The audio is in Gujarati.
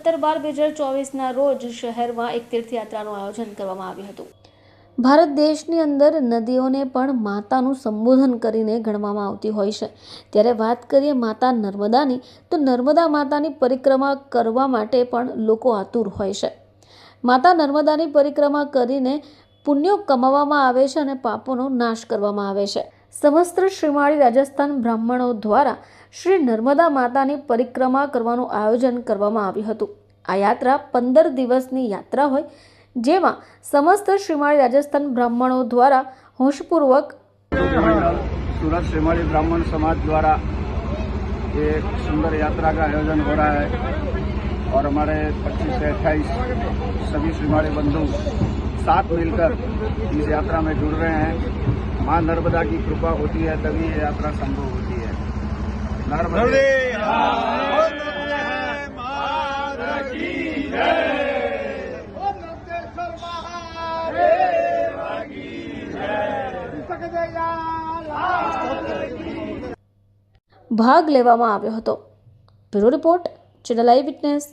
સત્તર બાર બે હજાર ચોવીસના રોજ શહેરમાં એક તીર્થયાત્રાનું આયોજન કરવામાં આવ્યું હતું. ભારત દેશની અંદર નદીઓને પણ માતાનું સંબોધન કરીને ગણવામાં આવતી હોય છે. ત્યારે વાત કરીએ માતા નર્મદાની, તો નર્મદા માતાની પરિક્રમા કરવા માટે પણ લોકો આતુર હોય છે. માતા નર્મદાની પરિક્રમા કરીને પુણ્યો કમાવામાં આવે છે અને પાપોનો નાશ કરવામાં આવે છે. સમસ્ત શ્રીમાળી રાજસ્થાન બ્રાહ્મણો દ્વારા શ્રી નર્મદા માતાની પરિક્રમા કરવાનું આયોજન કરવામાં આવ્યું હતું આ યાત્રા પંદર દિવસની યાત્રા હોય જેમાં સમસ્ત શ્રીમાળી રાજસ્થાન બ્રાહ્મણો દ્વારા હોશપૂર્વક सूरत श्रीमाली ब्राह्मण समाज द्वारा एक सुंदर यात्रा का आयोजन हो रहा है और हमारे 25 से 28 सभी श्रीमाली बंधु साथ मिलकर इस यात्रा में जुड़ रहे हैं मां नर्मदा की कृपा होती है तभी ये यात्रा संभव होती है नर्मदे ભાગ લેવામાં આવ્યો હતો bureau report channel eyewitness